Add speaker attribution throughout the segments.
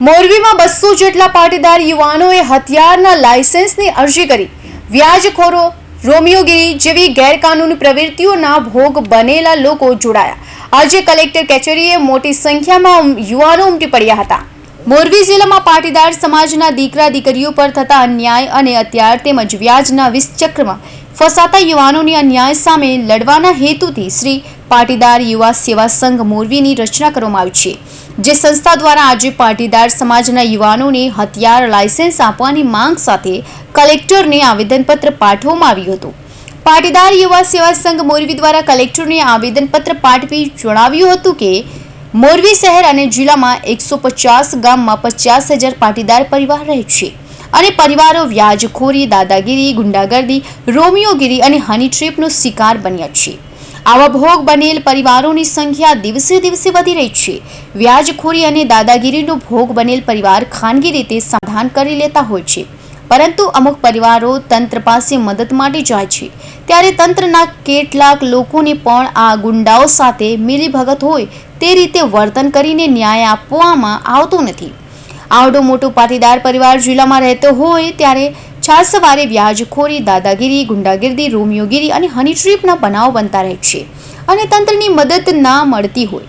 Speaker 1: મોરબીમાં બસો જેટલા પાટીદાર યુવાનોએ હથિયારના લાયસન્સની અરજી કરી. વ્યાજખોરો, રોમિયોગીરી જેવી ગેરકાનૂની પ્રવૃત્તિઓના ભોગ બનેલા લોકો જોડાયા. આજે કલેક્ટર કચેરીએ મોટી સંખ્યામાં યુવાનો ઉમટી પડ્યા હતા. મોરબી જિલ્લામાં પાટીદાર સમાજના દીકરા દીકરીઓ પર થતા અન્યાય અને અત્યાર તેમજ વ્યાજના વિષચક્રમાં ફસાતા યુવાનોની અન્યાય સામે લડવાના હેતુથી શ્રી પાટીદાર યુવા સેવા સંઘ મોરબીની રચના કરવામાં આવી છે, જે સંસ્થા દ્વારા આજે પાટીદાર સમાજના યુવાનોને હથિયાર લાયસન્સ આપવાની માંગ સાથે કલેક્ટરને આવેદનપત્ર પાઠવવામાં આવ્યું હતું. પાટીદાર યુવા સેવા સંઘ મોરબી દ્વારા કલેક્ટરને આવેદનપત્ર પાઠવી જણાવ્યું હતું કે મોરબી શહેર અને જિલ્લામાં એકસો પચાસ ગામમાં પચાસ હજાર પાટીદાર પરિવાર રહે છે. અને પરિવારો વ્યાજખોરી, દાદાગીરી, ગુંડાગર્દી, રોમિયોગીરી અને હની ટ્રીપનો શિકાર બન્યા છે. આવા ભોગ બનેલ પરિવારોની સંખ્યા દિવસે દિવસે વધી રહી છે. વ્યાજખોરી અને દાદાગીરીનો ભોગ બનેલ પરિવાર ખાનગી રીતે સમાધાન કરી લેતા હોય છે. પરંતુ અમુક પરિવારો તંત્ર પાસે મદદ માટે જાય છે. ત્યારે તંત્રના કેટલાક લોકોને પણ આ ગુંડાઓ સાથે મિલીભગત હોય તે રીતે વર્તન કરીને ન્યાય આપવામાં આવતો નથી. આવડો મોટો પાટીદાર પરિવાર જિલ્લામાં રહેતો હોય ત્યારે છાસવારે વ્યાજખોરી, દાદાગીરી ગુંડાગીરી રોમિયોગીરી અને હની ટ્રીપના બનાવ બનતા રહે છે અને તંત્રની મદદ ના મળતી હોય.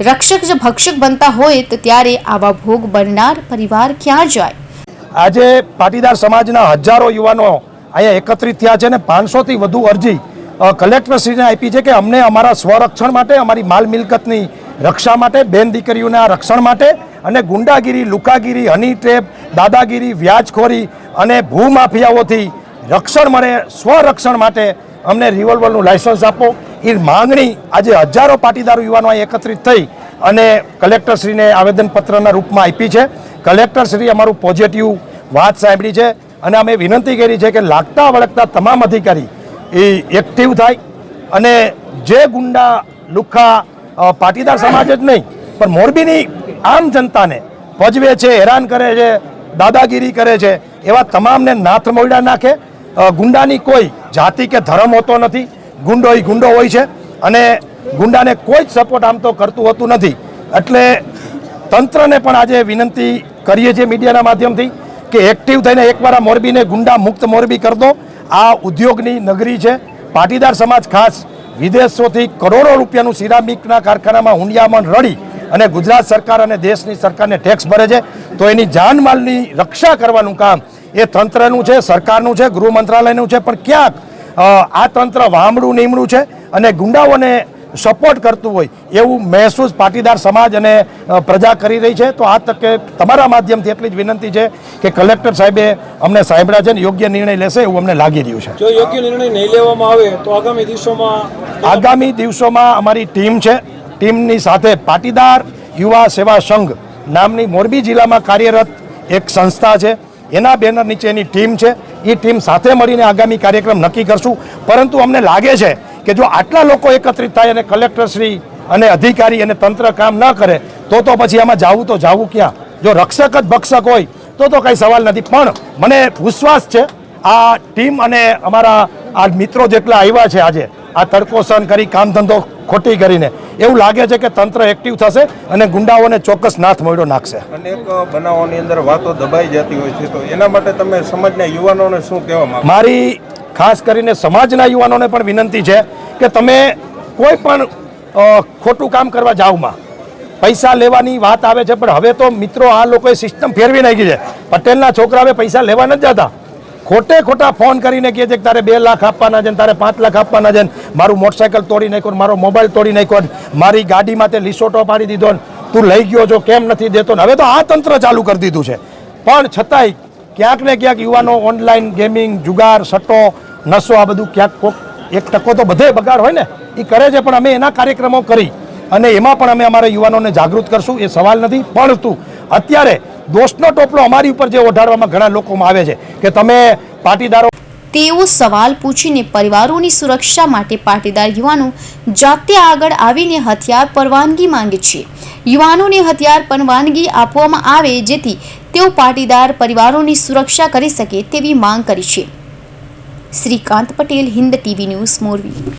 Speaker 1: રક્ષક ભક્ષક બનતા હોય તો ત્યારે આવા ભોગ બનનાર પરિવાર ક્યાં જાય?
Speaker 2: આજે પાટીદાર સમાજના હજારો યુવાનો અહીંયા એકત્રિત થયા છે અને પાંચસોથી વધુ અરજી કલેક્ટરશ્રીને આપી છે કે અમને અમારા સ્વરક્ષણ માટે, અમારી માલ મિલકતની રક્ષા માટે, બેન દીકરીઓના રક્ષણ માટે અને ગુંડાગીરી, લુકાગીરી હની ટ્રેપ દાદાગીરી, વ્યાજખોરી અને ભૂમાફિયાઓથી રક્ષણ મળે, સ્વરક્ષણ માટે અમને રિવોલ્વરનું લાયસન્સ આપો. એ માંગણી આજે હજારો પાટીદારો યુવાનો એકત્રિત થઈ અને કલેક્ટરશ્રીને આવેદનપત્રના રૂપમાં આપી છે. કલેક્ટરશ્રી અમારું પોઝિટિવ વાત સાંભળી છે અને અમે વિનંતી કરી છે કે લાગતા વળગતા તમામ અધિકારી એ એક્ટિવ થાય અને જે ગુંડા લુખ્ખા પાટીદાર સમાજ જ નહીં, પણ મોરબીની આમ જનતાને પજવે છે, હેરાન કરે છે, દાદાગીરી કરે છે, એવા તમામને નાથ મોડા નાખે. ગુંડાની કોઈ જાતિ કે ધર્મ હોતો નથી. ગુંડો એ ગુંડો હોય છે અને ગુંડાને કોઈ જ સપોર્ટ આમ તો કરતું હોતું નથી. એટલે તંત્રને પણ આજે વિનંતી કરીએ છીએ મીડિયાના માધ્યમથી કે એક્ટિવ થઈને એકવાર આ મોરબીને ગુંડા મુક્ત મોરબી કરી આ ઉદ્યોગની નગરી છે. પાટીદાર સમાજ ખાસ વિદેશોથી કરોડો રૂપિયાનું સિરામિકના કારખાનામાં હુંડિયામણ રડી અને ગુજરાત સરકાર અને દેશની સરકારને ટેક્સ ભરે છે. તો એની જાનમાલની રક્ષા કરવાનું કામ એ તંત્રનું છે, સરકારનું છે, ગૃહ મંત્રાલયનું છે. પણ ક્યાંક આ તંત્ર વામડું, નીમડું છે અને ગુંડાઓને સપોર્ટ કરતું હોય એવું મહેસૂસ પાટીદાર સમાજ અને પ્રજા કરી રહી છે. તો આ તકે તમારા માધ્યમથી એટલી જ વિનંતી છે કે કલેક્ટર સાહેબે અમને સાંભળ્યા છે ને યોગ્ય નિર્ણય લેશે એવું અમને લાગી રહ્યું છે.
Speaker 3: જો યોગ્ય નિર્ણય નહીં લેવામાં આવે તો આગામી દિવસોમાં
Speaker 2: આગામી દિવસોમાં અમારી ટીમ છે. ટીમની સાથે પાટીદાર યુવા સેવા સંઘ નામની મોરબી જિલ્લામાં કાર્યરત એક સંસ્થા છે. એના બેનર નીચેની ટીમ છે. એ ટીમ સાથે મળીને આગામી કાર્યક્રમ નક્કી કરશું. પરંતુ અમને લાગે છે કે જો આટલા લોકો એકત્રિત થાય અને કલેક્ટરશ્રી અને અધિકારી અને તંત્ર કામ ન કરે તો તો પછી આમાં જાવું તો જાવું ક્યાં? જો રક્ષક જ ભક્ષક હોય તો તો કાંઈ સવાલ નથી. પણ મને વિશ્વાસ છે આ ટીમ અને અમારા આ મિત્રો જેટલા આવ્યા છે આજે આ તડકો સહન કરી કામ ધંધો ખોટી કરીને એવું લાગે છે કે તંત્ર એક્ટિવ થશે અને ગુંડાઓને ચોક્કસ નાથ મોયડો નાખશે.
Speaker 4: અનેક બનાવોની અંદર વાતો દબાઈ જતી હોય છે તો એના માટે તમે સમાજના યુવાનોને શું કહેવા
Speaker 2: મારી ખાસ કરીને સમાજના યુવાનોને પણ વિનંતી છે કે તમે કોઈ પણ ખોટું કામ કરવા જાવમાં પૈસા લેવાની વાત આવે છે, પણ હવે તો મિત્રો આ લોકોએ સિસ્ટમ ફેરવી નાખી છે. પટેલના છોકરાઓએ પૈસા લેવા નથી જતા. ખોટે ખોટા ફોન કરીને કહે છે કે તારે બે લાખ આપવાના છે ને તારે પાંચ લાખ આપવાના છે ને મારું મોટરસાયકલ તોડી નાખ્યો મારો મોબાઈલ તોડી નાખ્યો મારી ગાડીમાં તે લીસોટો પાડી દીધો ને તું લઈ ગયો છો, કેમ નથી દેતો ને હવે તો આ તંત્ર ચાલુ કરી દીધું છે. પણ છતાંય ક્યાંક ને ક્યાંક યુવાનો ઓનલાઈન ગેમિંગ જુગાર, સટ્ટો નશો આ બધું ક્યાંક કોક એક ટકો તો બધે બગાડ હોય ને એ કરે છે, પણ અમે એના કાર્યક્રમો કરી અને એમાં પણ અમે અમારા યુવાનોને જાગૃત કરશું, એ સવાલ નથી પરંતુ અત્યારે દોષનો ટોપલો અમારી ઉપર જે ઓઢાડવામાં ઘણા લોકોમાં આવે છે, કે તમે પાટીદારો
Speaker 1: તેવો સવાલ પૂછીને પરિવારોની સુરક્ષા માટે પાટીદાર યુવાનો જાતે આગળ આવીને હથિયાર પરવાનગી માંગે છે. યુવાનોને હથિયાર પરવાનગી આપવામાં આવે, જેથી તેઓ પાટીદાર પરિવારોની સુરક્ષા કરી શકે તેવી માંગ કરી છે. Shrikant Patel Hind TV news Morbi.